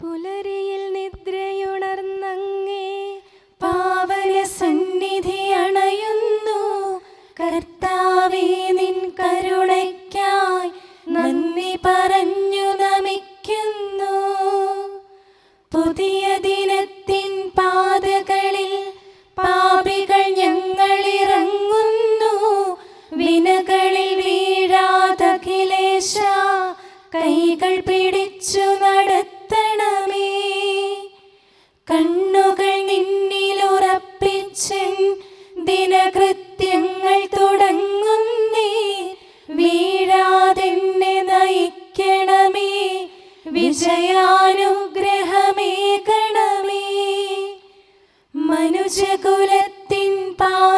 പുലരിയിൽ മനുജകുലത്തിൻ പാലകനെ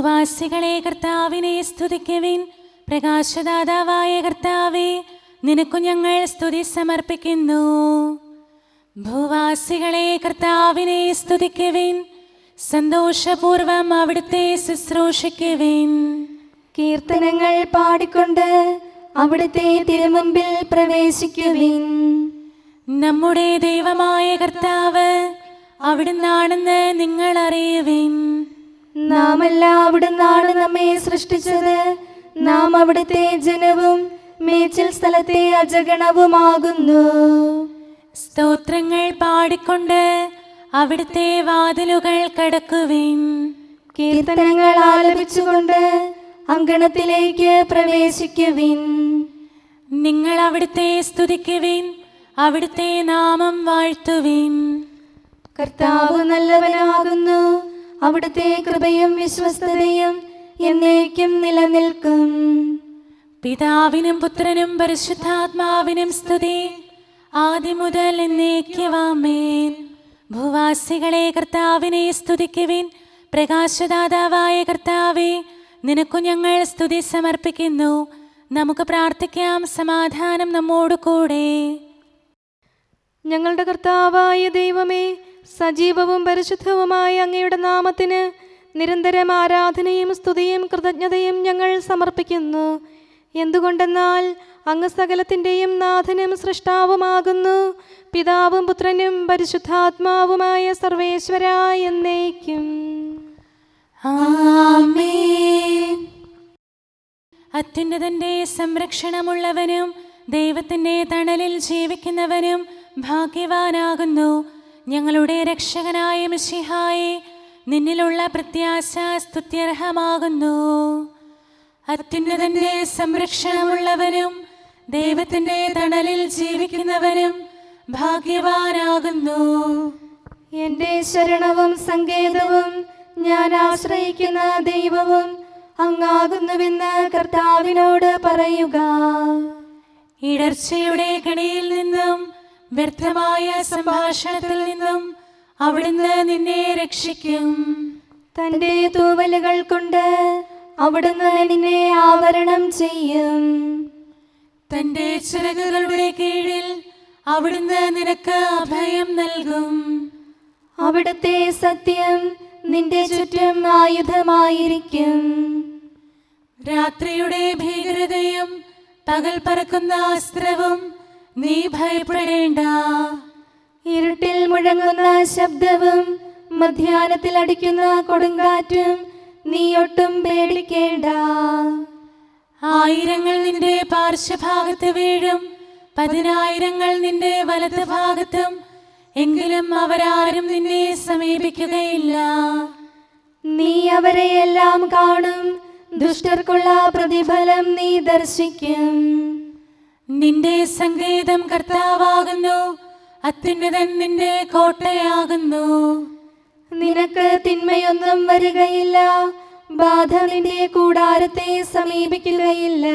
ഭൂവാസികളെ കർത്താവിനെ സ്തുതിക്കുവിൻ. പ്രകാശദാതാവായ കർത്താവെ നിനക്കു ഞങ്ങൾ സ്തുതി സമർപ്പിക്കുന്നു. ഭൂവാസികളെ കർത്താവിനെ സ്തുതിക്കുവിൻ. സന്തോഷപൂർവം അവിടുത്തെ ശുശ്രൂഷിക്കുവിൻ. കീർത്തനങ്ങൾ പാടിക്കൊണ്ട് അവിടുത്തെ തിരുമുമ്പിൽ പ്രവേശിക്കുവിൻ. നമ്മുടെ ദൈവമായ കർത്താവ് അവിടുന്നാണെന്ന് നിങ്ങൾ അറിയുവിൻ നാമല്ല അവിടുന്നാണ് നമ്മെ സൃഷ്ടിച്ചത്. നാം അവിടുത്തെ ജനവും മേച്ചിൽ സ്ഥലത്തെ അജഗണവുമാകുന്നു. സ്തോത്രങ്ങൾ പാടിക്കൊണ്ട് അവിടുത്തെ വാതിലുകൾ കടക്കുവിൻ. കീർത്തനങ്ങൾ ആലപിച്ചുകൊണ്ട് അങ്കണത്തിലേക്ക് പ്രവേശിക്കുവിൻ. നിങ്ങൾ അവിടുത്തെ സ്തുതിക്കുവിൻ അവിടുത്തെ നാമം വാഴ്ത്തുവിൻ. കർത്താവ് നല്ലവനാകുന്നു. അവിടുത്തെ കൃപയും വിശ്വസ്തതയും എന്നേക്കും നിലനിൽക്കും. പിതാവിനും പുത്രനും പരിശുദ്ധാത്മാവിനും സ്തുതി. ആദ്യം മുതൽ എന്നേക്കുവാമേൻ. ഭൂവാസികളെ കർത്താവിനെ സ്തുതിക്കുവിൻ. പ്രകാശദാതാവായ കർത്താവെ നിനക്കു ഞങ്ങൾ സ്തുതി സമർപ്പിക്കുന്നു. നമുക്ക് പ്രാർത്ഥിക്കാം സമാധാനം നമ്മോട് കൂടെ ഞങ്ങളുടെ കർത്താവായ ദൈവമേ സജീവവും പരിശുദ്ധവുമായ അങ്ങയുടെ നാമത്തിന് നിരന്തരം ആരാധനയും സ്തുതിയും കൃതജ്ഞതയും ഞങ്ങൾ സമർപ്പിക്കുന്നു. എന്തുകൊണ്ടെന്നാൽ അങ്ങ് സകലത്തിന്റെയും നാഥനും സൃഷ്ടാവുമാകുന്നു. പിതാവും പുത്രനും പരിശുദ്ധാത്മാവുമായ സർവേശ്വര എന്നേക്കും. അത്യുന്നതന്റെ സംരക്ഷണമുള്ളവനും ദൈവത്തിന്റെ തണലിൽ ജീവിക്കുന്നവനും ഭാഗ്യവാനാകുന്നു. ഞങ്ങളുടെ രക്ഷകനായ മിശിഹായി നിന്നിലുള്ള പ്രത്യാശ സ്തുത്യർഹമാകുന്നു. അത്യുന്നതന്റെ സംരക്ഷണമുള്ളവനും ദൈവത്തിന്റെ തണലിൽ ജീവിക്കുന്നവനും ഭാഗ്യവാനാകുന്നു. എന്റെ ശരണവും സങ്കേതവും ഞാൻ ആശ്രയിക്കുന്ന ദൈവവും അങ്ങാകുന്നുവെന്ന് കർത്താവിനോട് പറയുക. ഇടർച്ചയുടെ കണിയിൽ നിന്നും വ്യർത്ഥമായ സംഭാഷണത്തിൽ നിന്നും അവിടുന്ന് നിന്നെ രക്ഷിക്കും. തന്റെ തൂവലുകൾ കൊണ്ട് അവിടുന്ന് നിന്നെ ആവരണം ചെയ്യും. തന്റെ ചിറകുകളുടെ കീഴിൽ അവിടുന്ന് നിനക്ക് അഭയം നൽകും. അവിടുത്തെ സത്യം നിന്റെ ചുറ്റും ആയുധമായിരിക്കും. രാത്രിയുടെ ഭീകരതയും പകൽ പറക്കുന്ന അസ്ത്രവും നീ ഭയപ്പെടേണ്ട. ഇരുട്ടിൽ മുഴങ്ങുന്ന ശബ്ദവും മധ്യാനത്തിൽ അടിക്കുന്ന കൊടുങ്കാറ്റും നീ ഒട്ടും പേടിക്കേണ്ട. ആയിരങ്ങൾ നിന്റെ പാർശ്വഭാഗത്ത് വീഴും പതിനായിരങ്ങൾ നിന്റെ വലത് ഭാഗത്തും എങ്കിലും അവരാരും നിന്നെ സമീപിക്കുകയില്ല. നീ അവരെ എല്ലാം കാണും ദുഷ്ടർക്കുള്ള പ്രതിഫലം നീ ദർശിക്കും. നിന്റെ സങ്കേതം കർത്താവാകുന്നു അത്യുന്നതൻ നിന്റെ കോട്ടയാകുന്നു. നിനക്ക് തിന്മയൊന്നും വരികയില്ല ബാധ നിന്റെ കൂടാരത്തെ സമീപിക്കുകയില്ല.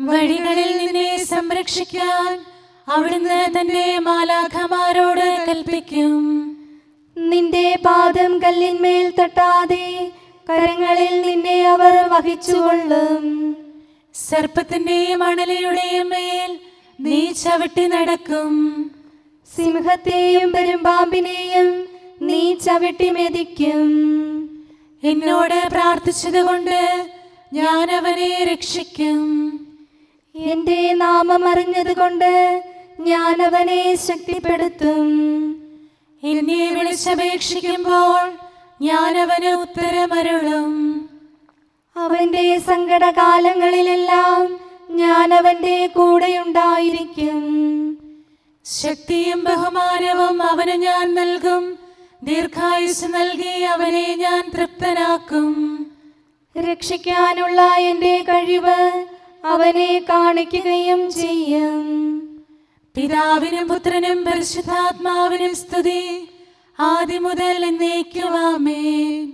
വഴികളിൽ നിന്നെ സംരക്ഷിക്കാൻ അവിടുന്ന് തന്റെ മാലാഖമാരോട് കൽപ്പിക്കും. നിന്റെ പാദം കല്ലിന്മേൽ തട്ടാതെ കരങ്ങളിൽ നിന്നെ അവർ വഹിച്ചുകൊള്ളും. സർപ്പത്തിന്റെയും അണലയുടെയും മേൽ നീ ചവിട്ടി നടക്കും. സിംഹത്തെയും പെരുമ്പാമ്പിനെയും നീ ചവിട്ടി മെതിക്കും. എന്നോട് പ്രാർത്ഥിച്ചതുകൊണ്ട് ഞാൻ അവനെ രക്ഷിക്കും. എന്റെ നാമം അറിഞ്ഞതുകൊണ്ട് ഞാൻ അവനെ ശക്തിപ്പെടുത്തും. എന്നെ വിളിച്ചപേക്ഷിക്കുമ്പോൾ ഞാൻ അവന് ഉത്തരമരുളും. അവന്റെ സങ്കടകാലങ്ങളിലെല്ലാം ഞാൻ അവന്റെ കൂടെയുണ്ടായിരിക്കും. ശക്തിയും ബഹുമാനവും അവന് ഞാൻ നൽകും. ദീർഘായുസ് നൽകി അവനെ ഞാൻ തൃപ്തനാക്കും. രക്ഷിക്കാനുള്ള എന്റെ കഴിവ് അവനെ കാണിക്കുകയും ചെയ്യും. പിതാവിനും പുത്രനും പരിശുദ്ധാത്മാവിനും സ്തുതി. ആദ്യം മുതൽ എന്നേക്കുവാമേ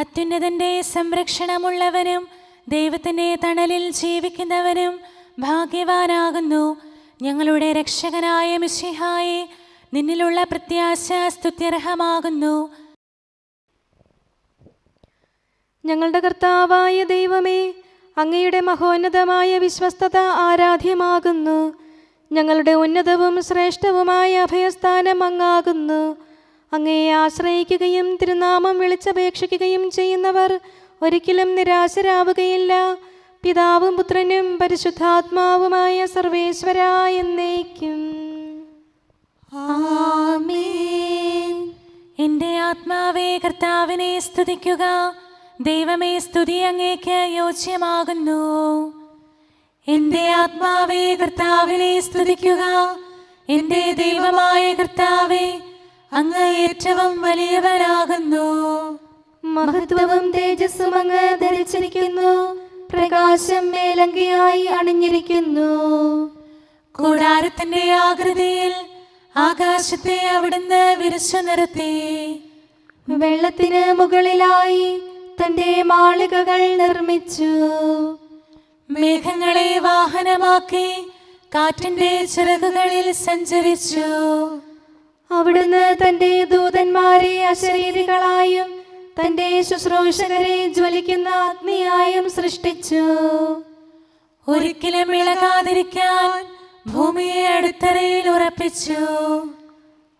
അത്യുന്നതന്റെ സംരക്ഷണമുള്ളവനും ദൈവത്തിന്റെ തണലിൽ ജീവിക്കുന്നവനും ഭാഗ്യവാനാകുന്നു. ഞങ്ങളുടെ രക്ഷകനായ മിശിഹായെ നിന്നിലുള്ള പ്രത്യാശ സ്തുത്യർഹമാകുന്നു. ഞങ്ങളുടെ കർത്താവായ ദൈവമേ അങ്ങയുടെ മഹോന്നതമായ വിശ്വസ്തത ആരാധ്യമാകുന്നു. ഞങ്ങളുടെ ഉന്നതവും ശ്രേഷ്ഠവുമായ അഭയസ്ഥാനം അങ്ങാകുന്നു. അങ്ങയെ ആശ്രയിക്കുകയും തിരുനാമം വിളിച്ചപേക്ഷിക്കുകയും ചെയ്യുന്നവർ ഒരിക്കലും നിരാശരാവുകയില്ല. പിതാവും പുത്രനും പരിശുദ്ധാത്മാവുമായ സർവേശ്വര എന്നേക്കും. എന്റെ ആത്മാവേ കർത്താവിനെ സ്തുതിക്കുക. ദൈവമേ സ്തുതി അങ്ങേക്ക് യോജ്യമാകുന്നു. എന്റെ ആത്മാവേ കർത്താവിനെ സ്തുതിക്കുക. എന്റെ ദൈവമായ കർത്താവേ അങ്ങ് ഏറ്റവും വലിയവനാകുന്നു. മഹത്വവും തേജസ്സും അങ്ങ് ധരിച്ചിരിക്കുന്നു. പ്രകാശം മേലങ്കിയായി അണിഞ്ഞിരിക്കുന്നു. കൂടാരത്തിന്റെ ആകൃതിയിൽ ആകാശത്തെ അവിടുന്ന് വിരിച്ചു നിർത്തി. വെള്ളത്തിന് മുകളിലായി തന്റെ മാളികകൾ നിർമ്മിച്ചു. മേഘങ്ങളെ വാഹനമാക്കി കാറ്റിന്റെ ചിറകുകളിൽ സഞ്ചരിച്ചു. അവിടുന്ന് തന്റെ ദൂതന്മാരെ അശരീരികളായും തന്റെ ശുശ്രൂഷകരെ ജ്വലിക്കുന്ന അഗ്നിയായും സൃഷ്ടിച്ചു. ഒരിക്കലും ഇളകാതിരിക്കാൻ ഭൂമിയെ അടിത്തറയിൽ ഉറപ്പിച്ചു.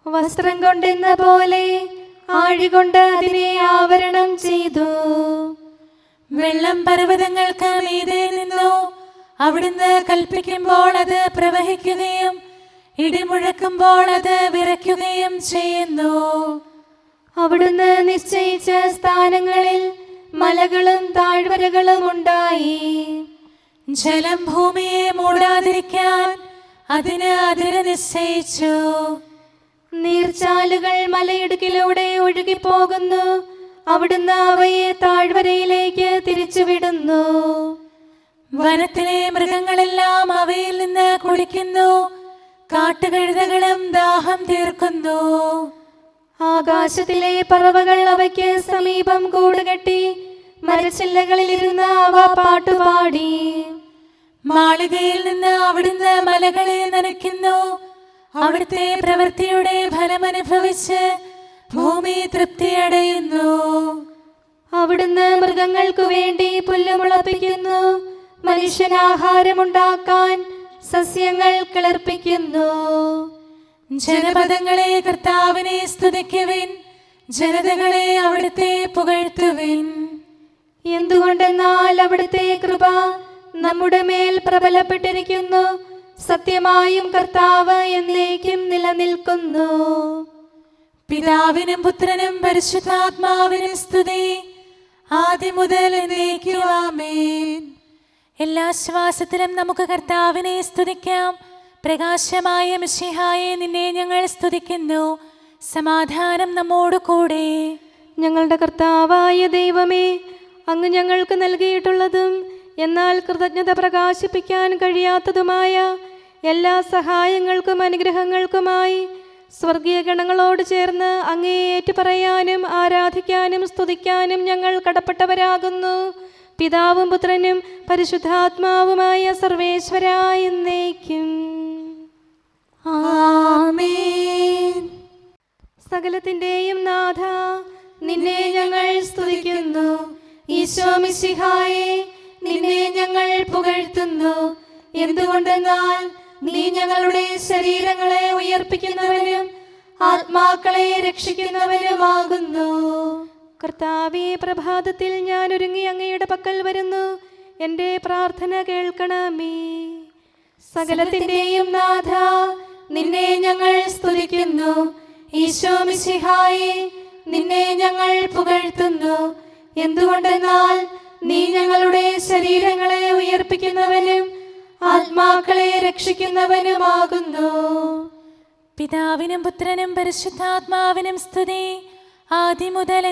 വസ്ത്രം കൊണ്ടെന്ന പോലെ ആഴികൊണ്ട് അതിനെ ആവരണം ചെയ്തു. വെള്ളം പർവതങ്ങൾക്ക് മീതെ നിന്നു. അവിടുന്ന് കൽപ്പിക്കുമ്പോൾ അത് പ്രവഹിക്കുകയും ഇടിമുഴക്കുമ്പോൾ അത് വിറയ്ക്കുകയും ചെയ്യുന്നു. അവിടുന്ന് നിശ്ചയിച്ച സ്ഥാനങ്ങളിൽ മലകളും താഴ്വരകളും ഉണ്ടായി. ജലം ഭൂമിയെ മൂടാതിരിക്കാൻ അതിന് അതിര് നിശ്ചയിച്ചു. നീർച്ചാലുകൾ മലയിടുക്കിലൂടെ ഒഴുകിപ്പോകുന്നു. അവിടുന്ന് അവയെ താഴ്വരയിലേക്ക് തിരിച്ചുവിടുന്നു. വനത്തിലെ മൃഗങ്ങളെല്ലാം അവയിൽ നിന്ന് കുടിക്കുന്നു. കാട്ടുകഴുതകളും ദാഹം തീർക്കുന്നു. ആകാശത്തിലെ പറവകൾ അവയ്ക്ക് സമീപം കൂടുകെട്ടി മരച്ചില്ലകളിലിരുന്ന് അവ പാട്ടുപാടി. മാളികയിൽ നിന്ന് അവിടുന്ന് മലകളെ നനയ്ക്കുന്നു. അവിടുത്തെ പ്രവൃത്തിയുടെ ഫലമനുഭവിച്ച് ഭൂമി തൃപ്തിയടയുന്നു. അവിടുന്ന് മൃഗങ്ങൾക്കു വേണ്ടി പുല്ലുമുളപ്പിക്കുന്നു മനുഷ്യനാഹാരമുണ്ടാക്കാൻ സസ്യങ്ങൾ കിളർപ്പിക്കുന്നു. ജനപദങ്ങളെ കർത്താവിനെ സ്തുതിക്കുവിൻ. ജനതകളെ അവിടുത്തെ പുകഴ്ത്തുവിൻ. എന്തുകൊണ്ടെന്നാൽ അവിടുത്തെ കൃപ നമ്മുടെ മേൽ പ്രബലപ്പെട്ടിരിക്കുന്നു. സത്യമായും കർത്താവ് എന്നേക്കും നിലനിൽക്കുന്നു. പിതാവിനും പുത്രനും പരിശുദ്ധാത്മാവിനും സ്തുതി. ആദ്യം മുതൽ എന്നേക്കും എല്ലാ ശ്വാസത്തിലും നമുക്ക് കർത്താവിനെ സ്തുതിക്കാം. പ്രകാശമായ മിഷിഹായെ നിന്നെ ഞങ്ങൾ സ്തുതിക്കുന്നു. സമാധാനം നമ്മോട് കൂടെ. ഞങ്ങളുടെ കർത്താവായ ദൈവമേ അങ്ങ് ഞങ്ങൾക്ക് നൽകിയിട്ടുള്ളതും എന്നാൽ കൃതജ്ഞത പ്രകാശിപ്പിക്കാൻ കഴിയാത്തതുമായ എല്ലാ സഹായങ്ങൾക്കും അനുഗ്രഹങ്ങൾക്കുമായി സ്വർഗീയ ഗണങ്ങളോട് ചേർന്ന് അങ്ങേ ഏറ്റുപറയാനും ആരാധിക്കാനും സ്തുതിക്കാനും ഞങ്ങൾ കടപ്പെട്ടവരാകുന്നു. പിതാവും പുത്രനും പരിശുദ്ധാത്മാവുമായ സർവേശ്വരായ എന്നേക്കും. സകലത്തിന്റെയും നാഥ നിന്നെ ഞങ്ങൾ സ്തുതിക്കുന്നു. ഈശോ നിന്നെ ഞങ്ങൾ പുകഴ്ത്തുന്നു. എന്തുകൊണ്ടെന്നാൽ നീ ഞങ്ങളുടെ ശരീരങ്ങളെ ഉയർപ്പിക്കുന്നവനും ആത്മാക്കളെ രക്ഷിക്കുന്നവനുമാകുന്നു. കർത്താവെ പ്രഭാതത്തിൽ ഞാൻ ഒരുങ്ങി അങ്ങയുടെ പക്കൽ വരുന്നു. എന്റെ പ്രാർത്ഥന കേൾക്കണമേ. സകലത്തിന്റെയും നാഥ നിന്നെ ഞങ്ങൾ സ്തുതിക്കുന്നു. ഈശോ മിശിഹായെ നിന്നെ ഞങ്ങൾ പുകഴ്ത്തുന്നു. എന്തുകൊണ്ടെന്നാൽ നീ ഞങ്ങളുടെ ശരീരങ്ങളെ ഉയർപ്പിക്കുന്നവനും ആത്മാക്കളെ രക്ഷിക്കുന്നവനുമാകുന്നു. പിതാവിനും പുത്രനും പരിശുദ്ധാത്മാവിനും സ്തുതി. ആദ്യം മുതൽ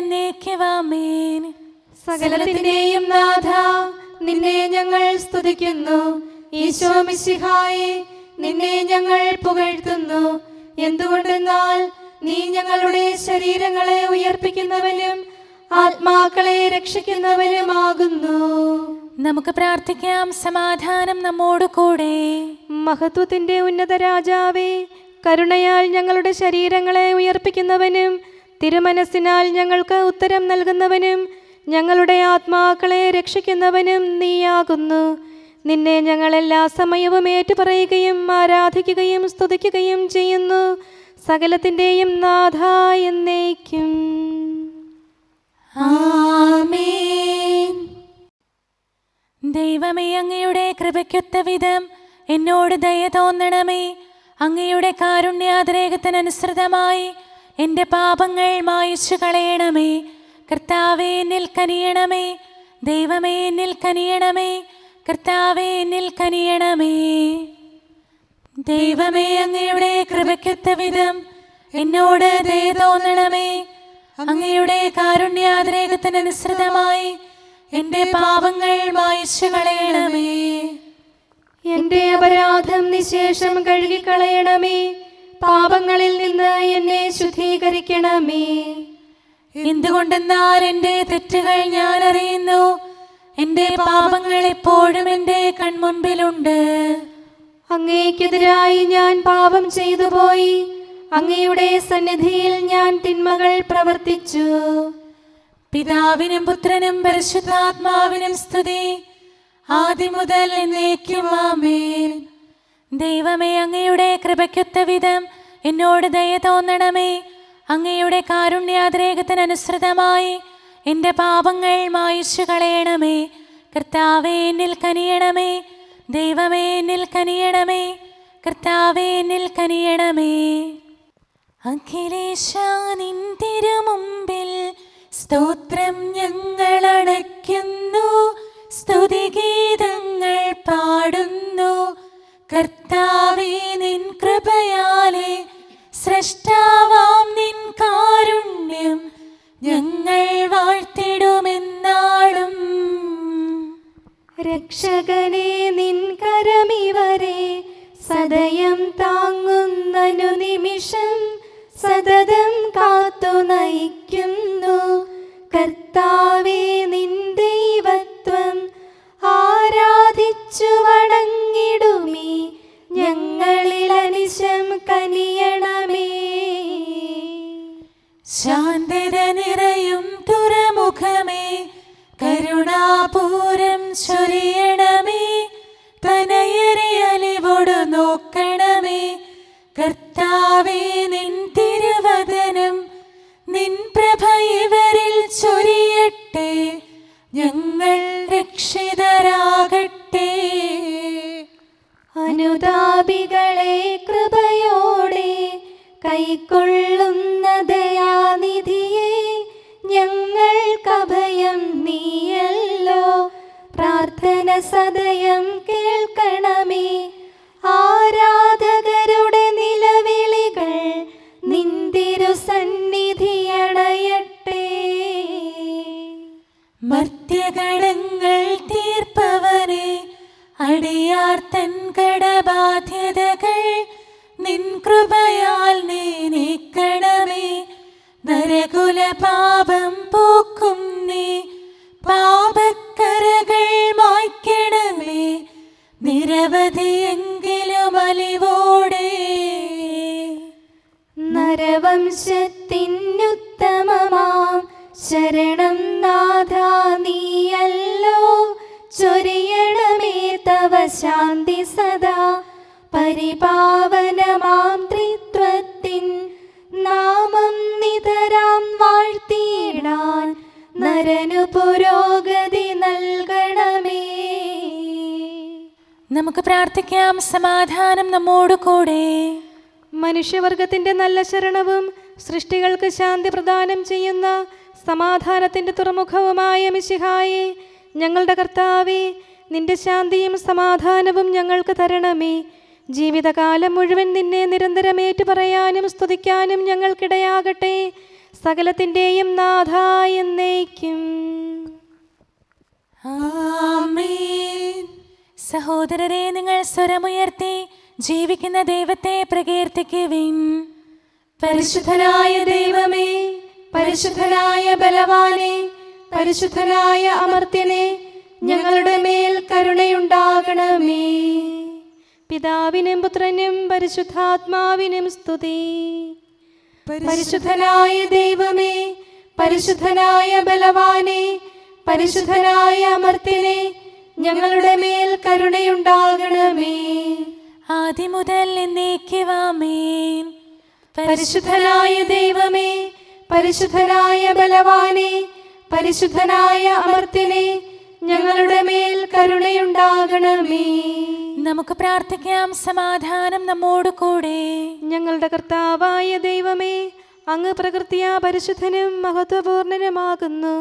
സകലത്തിന്റെയും നാഥ നിന്നെ ഞങ്ങൾ സ്തുതിക്കുന്നു. ഈശോ മിശിഹായെ നിന്നെ ഞങ്ങൾ പുകഴ്ത്തുന്നു. എന്തുകൊണ്ടെന്നാൽ നീ ഞങ്ങളുടെ ശരീരങ്ങളെ ഉയർപ്പിക്കുന്നവനും ആത്മാക്കളെ രക്ഷിക്കുന്നവനുമാകുന്നു. നമുക്ക് പ്രാർത്ഥിക്കാം സമാധാനം നമ്മോട് കൂടെ. മഹത്വത്തിന്റെ ഉന്നത രാജാവേ കരുണയാൽ ഞങ്ങളുടെ ശരീരങ്ങളെ ഉയർപ്പിക്കുന്നവനും തിരുമനസ്സിനാൽ ഞങ്ങൾക്ക് ഉത്തരം നൽകുന്നവനും ഞങ്ങളുടെ ആത്മാക്കളെ രക്ഷിക്കുന്നവനും നീയാകുന്നു. നിന്നെ ഞങ്ങൾ എല്ലാ സമയവും ഏറ്റുപറയുകയും ആരാധിക്കുകയും സ്തുതിക്കുകയും ചെയ്യുന്നു. സകലത്തിന്റെയും നാഥ എന്നേക്കും. ദൈവമേ അങ്ങയുടെ കൃപയ്ക്കൊത്ത വിധം എന്നോട് ദയ തോന്നണമേ. അങ്ങയുടെ കാരുണ്യാതിരേകത്തിനനുസൃതമായി എന്റെ പാപങ്ങൾ മായച്ചു കളയണമേ. കർത്താവേ നിൽക്കനിയണമേ ദൈവമേ നിൽക്കനിയണമേ കർത്താവേ നിൽക്കനിയണമേ ദൈവമേ അങ്ങയുടെ കൃപയ്ക്കൊത്ത വിധം എന്നോട് ദയ തോന്നണമേ. അങ്ങയുടെ കാരുണ്യാതിരേകത്തിനനുസൃതമായി എന്റെ പാപങ്ങൾ മായച്ചു കളയണമേ. എന്റെ അപരാധം നിശേഷം കഴുകിക്കളയണമേ. പാപങ്ങളിൽ നിന്ന് എന്നെ ശുദ്ധീകരിക്കണമേ. എന്തുകൊണ്ടെന്നാൽ എന്റെ തെറ്റുകൾ ഞാൻ അറിയുന്നു. എന്റെ പാപങ്ങൾ എപ്പോഴും എന്റെ കൺമുൻപിലുണ്ട്. അങ്ങേക്കെതിരായി ഞാൻ പാപം ചെയ്തു പോയി അങ്ങയുടെ സന്നിധിയിൽ ഞാൻ തിന്മകൾ പ്രവർത്തിച്ചു. പിതാവിനും പുത്രനും പരിശുദ്ധാത്മാവിനും സ്തുതി. ആദ്യം മുതൽ എന്നേക്കും ആമേൻ. ദൈവമേ അങ്ങയുടെ കൃപയ്ക്കൊത്ത വിധം എന്നോട് ദയ തോന്നണമേ. അങ്ങയുടെ കാരുണ്യാതിരേകത്തിനനുസൃതമായി എന്റെ പാപങ്ങൾ മായിച്ചു കളയണമേ. കർത്താവേ എന്നിൽ കനിയണമേ. ദൈവമേ എന്നിൽ കനിയണമേ. കർത്താവേ എന്നിൽ കനിയണമേ. അഖിലേശ നിൻ തിരുമുമ്പിൽ സ്തോത്രം ഞങ്ങൾ അടയ്ക്കുന്നു. സ്തുതിഗീതങ്ങൾ പാടുന്നു. കർത്താവേ നിൻ കൃപയാലെ സൃഷ്ടാവാം നിൻ കാരുണ്യം ഞങ്ങൾ വാഴ്ത്തിടുമെന്നാളും. രക്ഷകനെ നിൻ കരമിവരെ സദയം താങ്ങുന്നനു നിമിഷം സതതം കാത്തു നയിക്കുന്നു. കർത്താവേ സദയം കേൾക്കണമേ. ആരാധകരുടെ നിലവിളികൾ നിന്തിരു സന്നിധിയണയട്ടെ മർത്യകടങ്ങൾ തീർപ്പവനെ അടിയാർ തൻ കടബാധ്യതകൾ നിൻ കൃപയാൽ നീക്കണമേ നരകുല പാപം പോക്കും നീ പാപക്കരകൾ നിരവധിയെങ്കിലും അലിവോടെ നരവംശത്തിനുത്തമമാം. ശരണം നാഥ നീയല്ലോ. ചൊരിയണമേ തവ ശാന്തി സദാ. പരിപാവനമാം ത്രിത്വത്തിൻ നാമം നിതരാം വാഴ്ത്തിയിടാൻ. നരനു പുരോഗതി നൽകണമേ നമുക്ക് പ്രാർത്ഥിക്കാം. സമാധാനം നമ്മോട് കൂടെ. മനുഷ്യവർഗത്തിന്റെ നല്ല ശരണവും സൃഷ്ടികൾക്ക് ശാന്തി പ്രദാനം ചെയ്യുന്ന സമാധാനത്തിന്റെ തുറമുഖവുമായ മിശിഹായി ഞങ്ങളുടെ കർത്താവെ നിന്റെ ശാന്തിയും സമാധാനവും ഞങ്ങൾക്ക് തരണമേ. ജീവിതകാലം മുഴുവൻ നിന്നെ നിരന്തരം ഏറ്റുപറയാനും സ്തുതിക്കാനും ഞങ്ങൾക്കിടയാകട്ടെ. സകലത്തിന്റെയും നാഥ എന്നേക്കും. ആമേൻ. സഹോദരരെ നിങ്ങൾ സ്വരമുയർത്തി ജീവിക്കുന്ന ദൈവത്തെ പ്രകീർത്തിക്കുവിൻ. പരിശുദ്ധനായ ദൈവമേ പരിശുദ്ധനായ ബലവാനെ പരിശുദ്ധനായ അമർത്യനെ ഞങ്ങളുടെ മേൽ കരുണയുണ്ടാകണമേ. പിതാവിനും പുത്രനും പരിശുദ്ധാത്മാവിനും സ്തുതി. പരിശുദ്ധനായ ദൈവമേ പരിശുദ്ധനായ ബലവാനെ പരിശുദ്ധനായ അമർത്യനെ ഞങ്ങളുടെ മേൽ കരുണയുണ്ടാകണമേ. ആദ്യം മുതൽ എന്നേക്കുവാമേൻ പരിശുദ്ധനായ ദൈവമേ പരിശുദ്ധനായ ബലവാനെ പരിശുദ്ധനായ അമർത്തിനെ ഞങ്ങളുടെ മേൽ കരുണയുണ്ടാകണമേ. നമുക്ക് പ്രാർത്ഥിക്കാം സമാധാനം നമ്മോട് കൂടെ. ഞങ്ങളുടെ കർത്താവായ ദൈവമേ അങ്ങ് പ്രകൃതിയാ പരിശുദ്ധനും മഹത്വപൂർണനുമാകുന്നു.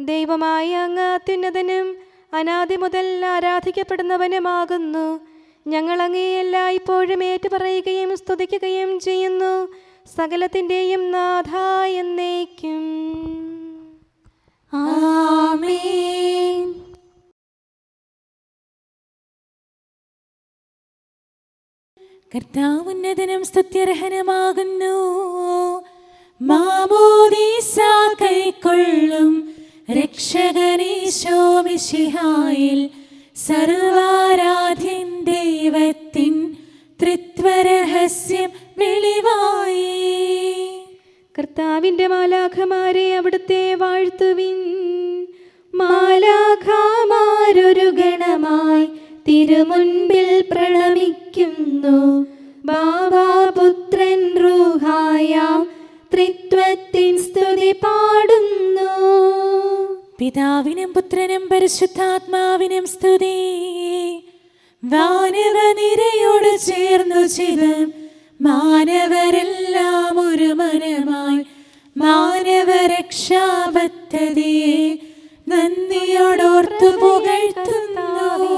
ദൈവമായ അങ്ങ് അത്യുന്നതനും അനാദി മുതൽ ആരാധിക്കപ്പെടുന്നവനുമാകുന്നു. ഞങ്ങൾ അങ്ങേയല്ല ഇപ്പോഴും ഏറ്റുപറയുകയും സ്തുതിക്കുകയും ചെയ്യുന്നു. സകലത്തിന്റെയും നാഥ എന്നേക്കും. ആമേൻ. കർത്താവുന്നതനും സ്തുത്യർഹനമാകുന്നു. മാമോദീസ കൈക്കൊള്ളും. രക്ഷകനീശോമിഷിഹായിൽ സർവാരാധ്യൻ ദൈവത്തിൻ ത്രിത്വരഹസ്യം വെളിവായി. കർത്താവിന്റെ മാലാഖമാരെ അവിടുത്തെ വാഴ്ത്തുവിൻ. മാലാഖമാരൊരു ഗണമായി തിരുമുൻപിൽ പ്രണമിക്കുന്നു. ബാബാപുത്രൻ റൂഹായാം ത്രിത്വത്തിൻ സ്തുതി പാടുന്നു. പിതാവിനും പുത്രനും പരിശുദ്ധാത്മാവിനും സ്തുതി. വാനവ നിരയോട് ചേർന്നു ചിതം മാനവരെല്ലാം ഒരു മനമായി. മാനവരക്ഷാപദ്ധതിയെ നന്ദിയോടോർത്തു പുകഴ്ത്തുന്നു.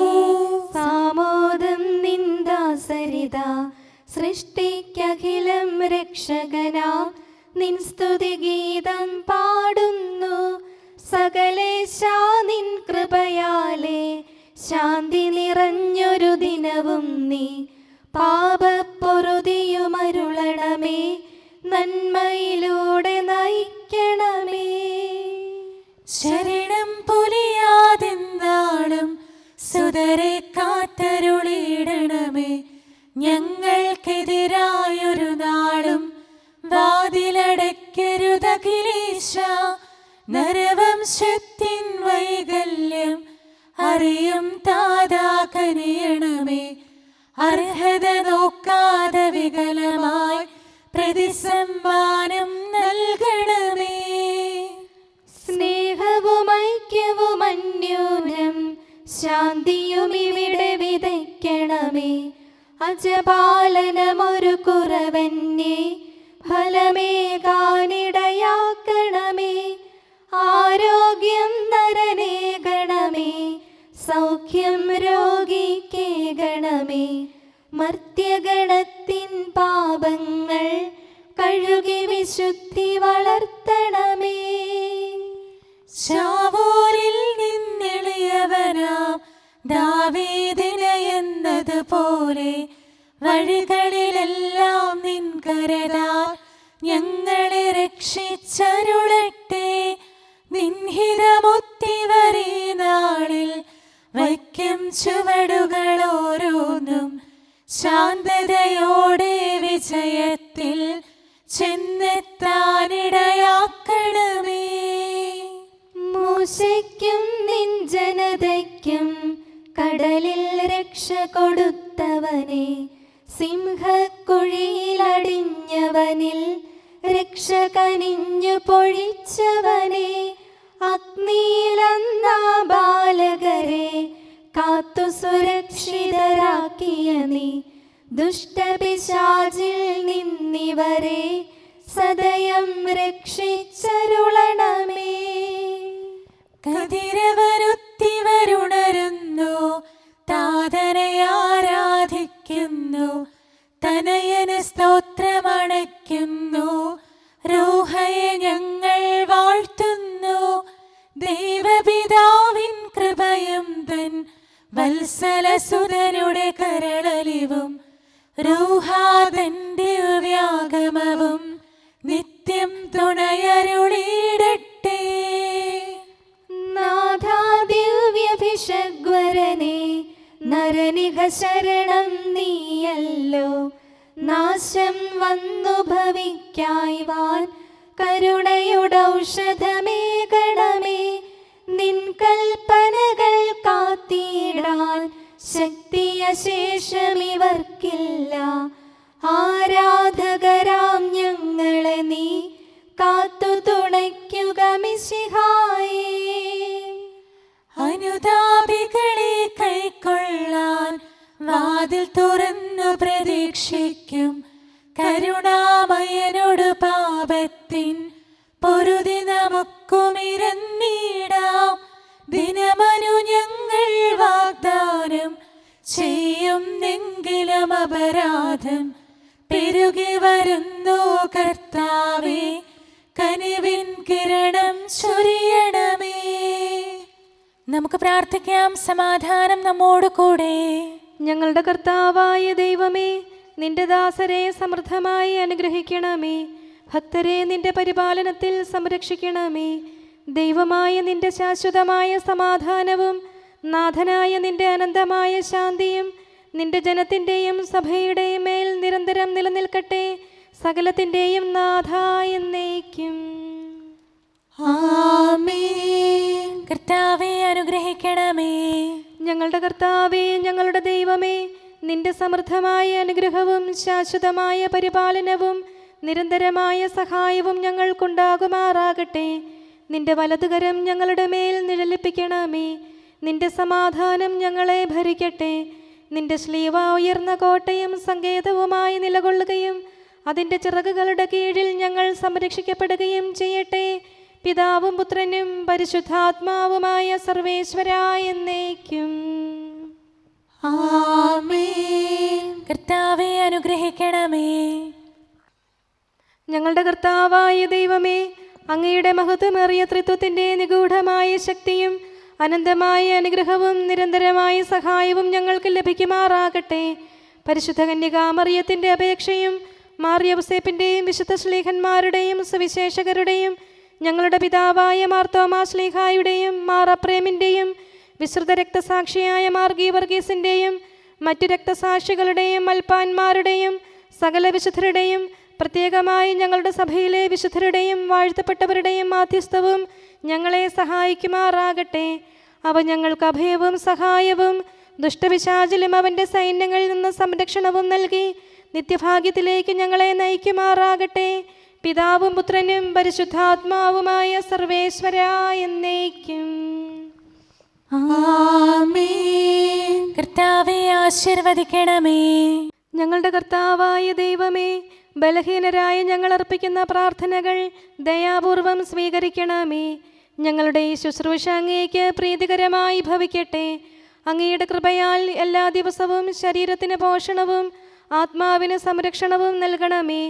സാമോദം നിന്ദാസരിത. സൃഷ്ടിക്കഖിലം രക്ഷകനാ. നിൻ സ്തുതിഗീതം പാടുന്നു. സകലേശാ നിൻ കൃപയാലേ ശാന്തി നിറഞ്ഞൊരു ദിനവും നീ. പാപപ്പൊറുതിയുമരുളണമേ നന്മയിലൂടെ നയിക്കണമേ. ശരണം പൊലിയാതെന്നാളും സുതരെ കാത്തരുളിയിടണമേ ഞങ്ങൾക്കെതിരായൊരു നാളും വാതിലടയ്ക്കരുതക വൈകല്യം അറിയും താതാ കനിയണമേ അർഹത നോക്കാതെ വികലമായി പ്രതിസമ്മാനം നൽകണമേ. സ്നേഹവും ഐക്യവും അന്യോന്യം ശാന്തിയും ഇവിടെ വിതയ്ക്കണമേ. അജപാലനമൊരു കുറവന്നെ ഫലമേകാനിടയാക്കണമേ. ആരോഗ്യം നരനേകണമേ സൗഖ്യം രോഗിക്കേ ഗണമേ. മർത്യഗണത്തിൻ പാപങ്ങൾ കഴുകി വിശുദ്ധി വളർത്തണമേ. ശാവൂരിൽ നിന്നെളിയവനാം ദാവീദിന എന്നതുപോലെ വഴികളിലെല്ലാം നിൻ ഞങ്ങളെ രക്ഷിച്ചരുളട്ടെ. നിൻഹിതമുത്തിവരീ നാളിൽ വയ്ക്കും ചുവടുകൾ ശാന്തതയോടെ വിജയത്തിൽ ചെന്നെത്താനിടയാക്കണമേ. മൂശയ്ക്കും നിൻ ജനതയ്ക്കും കടലിൽ രക്ഷ കൊടുത്തവനെ സിംഹക്കുഴിയിലടിഞ്ഞവനിൽ രക്ഷ കനിഞ്ഞു പൊഴിച്ചവനെ അഗ്നിയിലന്ന ബാലകരെ കാത്തു സുരക്ഷിതരാക്കിയ നീ. ദുഷ്ടപിശാചിൽ നിന്നിവരെ സദയം രക്ഷിച്ചരുളണമേ. കതിരവരുത്തിവരുണരുന്നു താതനയാരാധിക്കുന്നു തനയന് സ്തോത്രമണയ്ക്കുന്നു രൂഹയെ ഞങ്ങൾ ദൈവപിതാവിൻ കൃപയും തൻ വത്സലസുതനുടെ കരളലിവും റൂഹാതന്റെ വ്യാഗമവും നിത്യം തുണയരുളിയിടട്ടെ നാഥാദിവ്യഭിഷഗ്വരനെ നരനിക ശരണം നീയല്ലോ. നാശം വന്നു ഭവിക്കായ്വാൻ കരുണയുടൗഷധമേകണമേ. നിൻ കൽപ്പനകൾ കാത്തിടാൻ ശക്തിയശേഷമിവർക്കില്ല ആരാധകരാം ഞങ്ങളെ നീ കാത്തു തുണയ്ക്കുക മിശിഹായേ. അനുതാപികളെ കൈക്കൊള്ളാൻ വാതിൽ തുറന്നു പ്രതീക്ഷിക്കും കരുണാമയനോട് അപരാധം പെരുകി വരുന്നു കർത്താവേ കനിവിൻ കിരണം ചൊരിയണമേ. നമുക്ക് പ്രാർത്ഥിക്കാം സമാധാനം നമ്മോട് കൂടെ. ഞങ്ങളുടെ കർത്താവായ ദൈവമേ നിന്റെ ദാസരെ സമൃദ്ധമായി അനുഗ്രഹിക്കണമേ. ഭക്തരെ നിന്റെ പരിപാലനത്തിൽ സംരക്ഷിക്കണമേ. ദൈവമായ നിന്റെ ശാശ്വതമായ സമാധാനവും നാഥനായ നിന്റെ അനന്തമായ ശാന്തിയും നിന്റെ ജനത്തിന്റെയും സഭയുടെയും മേൽ നിരന്തരം നിലനിൽക്കട്ടെ. സകലത്തിന്റെയും നാഥ എന്നേക്കും. കർത്താവെ അനുഗ്രഹിക്കണമേ. ഞങ്ങളുടെ കർത്താവെ ഞങ്ങളുടെ ദൈവമേ നിന്റെ സമൃദ്ധമായ അനുഗ്രഹവും ശാശ്വതമായ പരിപാലനവും നിരന്തരമായ സഹായവും ഞങ്ങൾക്കുണ്ടാകുമാറാകട്ടെ. നിന്റെ വലതുകരം ഞങ്ങളുടെ മേൽ നിഴലിപ്പിക്കണമേ. നിന്റെ സമാധാനം ഞങ്ങളെ ഭരിക്കട്ടെ. നിന്റെ ശ്ലീവ ഉയർന്ന കോട്ടയും സങ്കേതവുമായി നിലകൊള്ളുകയും അതിന്റെ ചിറകുകളുടെ കീഴിൽ ഞങ്ങൾ സംരക്ഷിക്കപ്പെടുകയും ചെയ്യട്ടെ. പിതാവും പുത്രനും പരിശുദ്ധാത്മാവുമായ സർവേശ്വര എന്നേക്കും. കർത്താവെ അനുഗ്രഹിക്കണമേ. ഞങ്ങളുടെ കർത്താവായ ദൈവമേ അങ്ങയുടെ മഹത്വമേറിയ ത്രിത്വത്തിന്റെ നിഗൂഢമായ ശക്തിയും അനന്തമായ അനുഗ്രഹവും നിരന്തരമായ സഹായവും ഞങ്ങൾക്ക് ലഭിക്കുമാറാകട്ടെ. പരിശുദ്ധ കന്യകാമറിയത്തിന്റെ അപേക്ഷയും മാറിയവസേപ്പിന്റെയും വിശുദ്ധ ശ്ലീഹന്മാരുടെയും സുവിശേഷകരുടെയും ഞങ്ങളുടെ പിതാവായ മാർത്തോമാ ശ്ലീഹായുടെയും മാറപ്രേമിന്റെയും വിശ്രുത രക്തസാക്ഷിയായ മാർഗി വർഗീസിന്റെയും മറ്റു രക്തസാക്ഷികളുടെയും മൽപ്പാന്മാരുടെയും സകല വിശുദ്ധരുടെയും പ്രത്യേകമായി ഞങ്ങളുടെ സഭയിലെ വിശുദ്ധരുടെയും വാഴ്ത്തപ്പെട്ടവരുടെയും മാധ്യസ്ഥവും ഞങ്ങളെ സഹായിക്കുമാറാകട്ടെ. അവ ഞങ്ങൾക്ക് അഭയവും സഹായവും ദുഷ്ടപിശാചിലും അവന്റെ സൈന്യങ്ങളിൽ നിന്ന് സംരക്ഷണവും നൽകി നിത്യഭാഗ്യത്തിലേക്ക് ഞങ്ങളെ നയിക്കുമാറാകട്ടെ. പിതാവും പുത്രനും പരിശുദ്ധാത്മാവുമായ സർവേശ്വര എന്നേക്കും. കർത്താവെ ആശീർവദിക്കണമേ. ഞങ്ങളുടെ കർത്താവായ ദൈവമേ ബലഹീനരായ ഞങ്ങൾ അർപ്പിക്കുന്ന പ്രാർത്ഥനകൾ ദയാപൂർവം സ്വീകരിക്കണമേ. ഞങ്ങളുടെ ഈ ശുശ്രൂഷ അങ്ങേക്ക് പ്രീതികരമായി ഭവിക്കട്ടെ. അങ്ങയുടെ കൃപയാൽ എല്ലാ ദിവസവും ശരീരത്തിന് പോഷണവും ആത്മാവിന് സംരക്ഷണവും നൽകണമേ.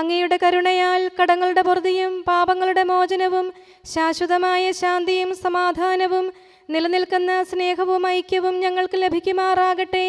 അങ്ങയുടെ കരുണയാൽ കടങ്ങളുടെ പൊറുതിയും പാപങ്ങളുടെ മോചനവും ശാശ്വതമായ ശാന്തിയും സമാധാനവും നിലനിൽക്കുന്ന സ്നേഹവും ഐക്യവും ഞങ്ങൾക്ക് ലഭിക്കുമാറാകട്ടെ.